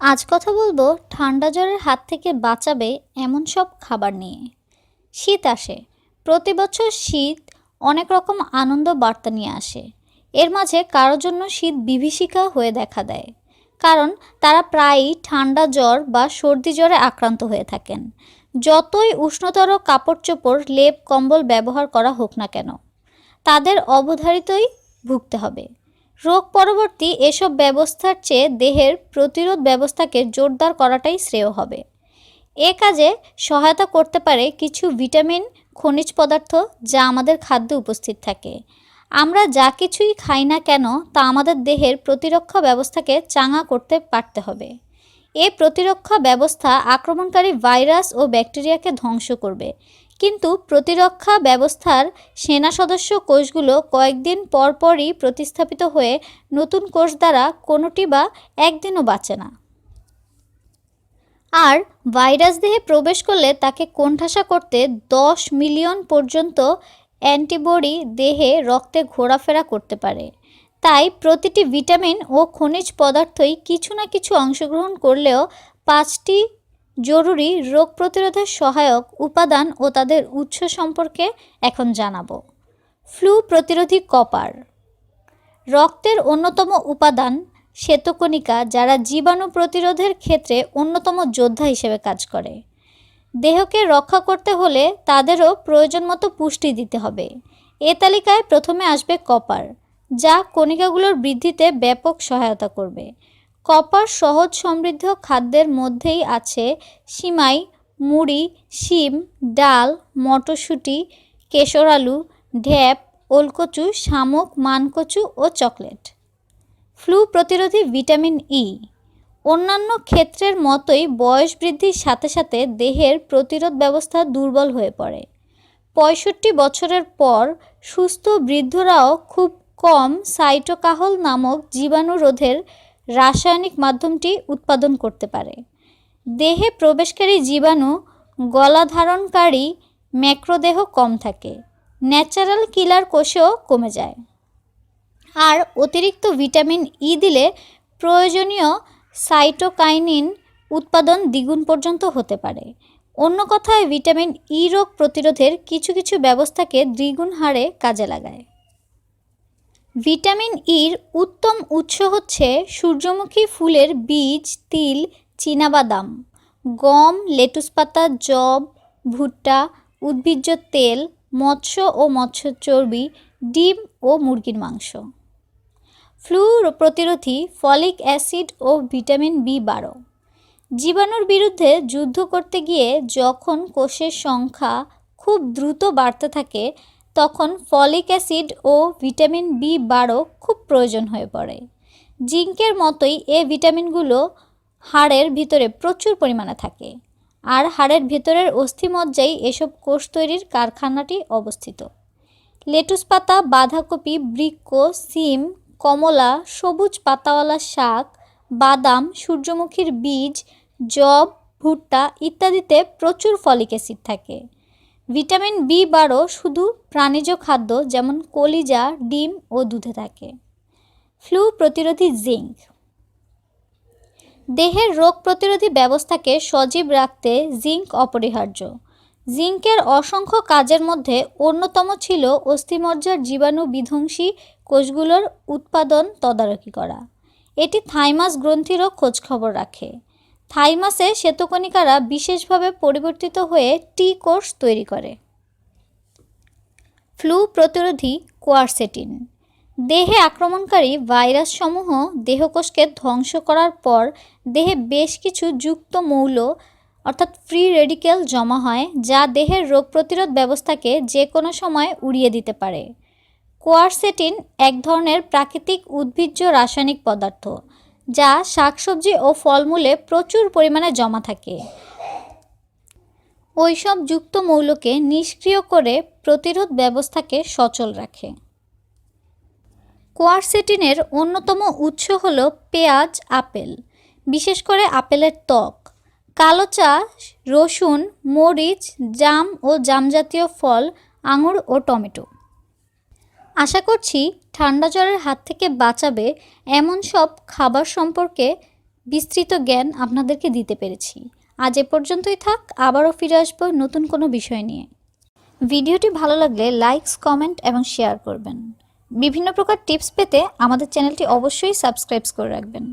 আজ কথা বলব ঠান্ডা জ্বরের হাত থেকে বাঁচাবে এমন সব খাবার নিয়ে। শীত আসে। প্রতি বছর শীত অনেক রকম আনন্দ বার্তা নিয়ে আসে। এর মাঝে কারোর জন্য শীত বিভীষিকা হয়ে দেখা দেয়। কারণ তারা প্রায়ই ঠান্ডা জ্বর বা সর্দি জ্বরে আক্রান্ত হয়ে থাকেন। যতই উষ্ণতর কাপড় চোপড় লেপ, কম্বল ব্যবহার করা হোক না কেন, তাদের অবধারিতই ভুগতে হবে। রোগ পরবর্তী এসব ব্যবস্থার চেয়ে দেহের প্রতিরোধ ব্যবস্থাকে জোরদার করাটাই শ্রেয় হবে। এ কাজে সহায়তা করতে পারে কিছু ভিটামিন, খনিজ পদার্থ যা আমাদের খাদ্যে উপস্থিত থাকে। আমরা যা কিছুই খাই না কেন তা আমাদের দেহের প্রতিরক্ষা ব্যবস্থাকে চাঙা করতে পারতে হবে। এ প্রতিরক্ষা ব্যবস্থা আক্রমণকারী ভাইরাস ও ব্যাকটেরিয়াকে ধ্বংস করবে। কিন্তু প্রতিরক্ষা ব্যবস্থার সেনা সদস্য কোষগুলো কয়েকদিন পর পরই প্রতিস্থাপিত হয়ে নতুন কোষ দ্বারা কোনোটি বা একদিনও বাঁচে না। আর ভাইরাস দেহে প্রবেশ করলে তাকে কোণঠাসা করতে দশ মিলিয়ন পর্যন্ত অ্যান্টিবডি দেহে রক্তে ঘোরাফেরা করতে পারে। তাই প্রতিটি ভিটামিন ও খনিজ পদার্থই কিছু না কিছু অংশগ্রহণ করলেও পাঁচটি জরুরি রোগ প্রতিরোধের সহায়ক উপাদান ও তাদের উৎস সম্পর্কে এখন জানাব। ফ্লু প্রতিরোধী কপার। রক্তের অন্যতম উপাদান শ্বেতকণিকা, যারা জীবাণু প্রতিরোধের ক্ষেত্রে অন্যতম যোদ্ধা হিসেবে কাজ করে। দেহকে রক্ষা করতে হলে তাদেরও প্রয়োজন মতো পুষ্টি দিতে হবে। এ তালিকায় প্রথমে আসবে কপার, যা কণিকাগুলোর বৃদ্ধিতে ব্যাপক সহায়তা করবে। কপার সহজ সমৃদ্ধ খাদ্যের মধ্যেই আছে সিমাই, মুড়ি, শিম, ডাল, মটরশুঁটি, কেশর আলু ঢ্যাপ ওলকচু, শামুক, মানকচু ও চকলেট। ফ্লু প্রতিরোধী ভিটামিন ই। অন্যান্য ক্ষেত্রের মতোই বয়স বৃদ্ধির সাথে সাথে দেহের প্রতিরোধ ব্যবস্থা দুর্বল হয়ে পড়ে। পঁয়ষট্টি বছরের পর সুস্থ বৃদ্ধরাও খুব কম সাইটোকাহল নামক জীবাণুরোধের রাসায়নিক মাধ্যমটি উৎপাদন করতে পারে। দেহে প্রবেশকারী জীবাণু গলাধারণকারী ম্যাক্রোদেহ কম থাকে, ন্যাচারাল কিলার কোষেও কমে যায়। আর অতিরিক্ত ভিটামিন ই দিলে প্রয়োজনীয় সাইটোকাইনিন উৎপাদন দ্বিগুণ পর্যন্ত হতে পারে। অন্য কথায়, ভিটামিন ই রোগ প্রতিরোধের কিছু কিছু ব্যবস্থাকে দ্বিগুণ হারে কাজে লাগায়। ভিটামিন ইর উত্তম উৎস হচ্ছে সূর্যমুখী ফুলের বীজ, তিল, চীনাবাদাম, গম লেটুস পাতা জব ভুট্টা, উদ্ভিজ্জ তেল, মৎস্য ও মৎস্য চর্বি, ডিম ও মুরগির মাংস। ফ্লু প্রতিরোধী ফলিক অ্যাসিড ও ভিটামিন বি বারো। জীবাণুর বিরুদ্ধে যুদ্ধ করতে গিয়ে যখন কোষের সংখ্যা খুব দ্রুত বাড়তে থাকে তখন ফলিক অ্যাসিড ও ভিটামিন বি বারো খুব প্রয়োজন হয়ে পড়ে। জিঙ্কের মতোই এ ভিটামিনগুলো হাড়ের ভিতরে প্রচুর পরিমাণে থাকে। আর হাড়ের ভেতরের অস্থিমজ্জায় এসব কোষ তৈরির কারখানাটি অবস্থিত। লেটুস পাতা, বাঁধাকপি বৃক্ষ সিম, কমলা, সবুজ পাতাওয়ালা শাক, বাদাম, সূর্যমুখীর বীজ জব ভুট্টা ইত্যাদিতে প্রচুর ফলিক অ্যাসিড থাকে। ভিটামিন বি বারো শুধু প্রাণীজ খাদ্য, যেমন কলিজা, ডিম ও দুধে থাকে। ফ্লু প্রতিরোধী জিঙ্ক। দেহের রোগ প্রতিরোধী ব্যবস্থাকে সজীব রাখতে জিঙ্ক অপরিহার্য। জিঙ্কের অসংখ্য কাজের মধ্যে অন্যতম ছিল অস্থিমজ্জার জীবাণু বিধ্বংসী কোষগুলোর উৎপাদন তদারকি করা। এটি থাইমাস গ্রন্থিরও খোঁজখবর রাখে। থাইমাসে শ্বেতকণিকারা বিশেষভাবে পরিবর্তিত হয়ে টি কোর্স তৈরি করে। ফ্লু প্রতিরোধী কোয়ারসেটিন। দেহে আক্রমণকারী ভাইরাসসমূহ দেহকোষকে ধ্বংস করার পর দেহে বেশ কিছু যুক্ত মৌল, অর্থাৎ ফ্রি রেডিক্যাল জমা হয়, যা দেহের রোগ প্রতিরোধ ব্যবস্থাকে যে কোনো সময় উড়িয়ে দিতে পারে। কোয়ারসেটিন এক ধরনের প্রাকৃতিক উদ্ভিজ্জ রাসায়নিক পদার্থ। যা শাকসবজি ও ফলমূলে প্রচুর পরিমাণে জমা থাকে। ওইসব যুক্ত মৌলকে নিষ্ক্রিয় করে প্রতিরোধ ব্যবস্থাকে সচল রাখে। কোয়ারসেটিনের অন্যতম উৎস হল পেঁয়াজ, আপেল, বিশেষ করে আপেলের ত্বক। কালো চা, রসুন, মরিচ, জাম ও জামজাতীয় ফল, আঙুর ও টমেটো। আশা করছি ঠান্ডা জ্বরের হাত থেকে বাঁচাবে এমন সব খাবার সম্পর্কে বিস্তৃত জ্ঞান আপনাদেরকে দিতে পেরেছি। আজ এ পর্যন্তই থাক, আবারও ফিরে আসব নতুন কোনো বিষয় নিয়ে। ভিডিওটি ভালো লাগলে লাইকস কমেন্ট এবং শেয়ার করবেন। বিভিন্ন প্রকার টিপস পেতে আমাদের চ্যানেলটি অবশ্যই সাবস্ক্রাইব করে রাখবেন।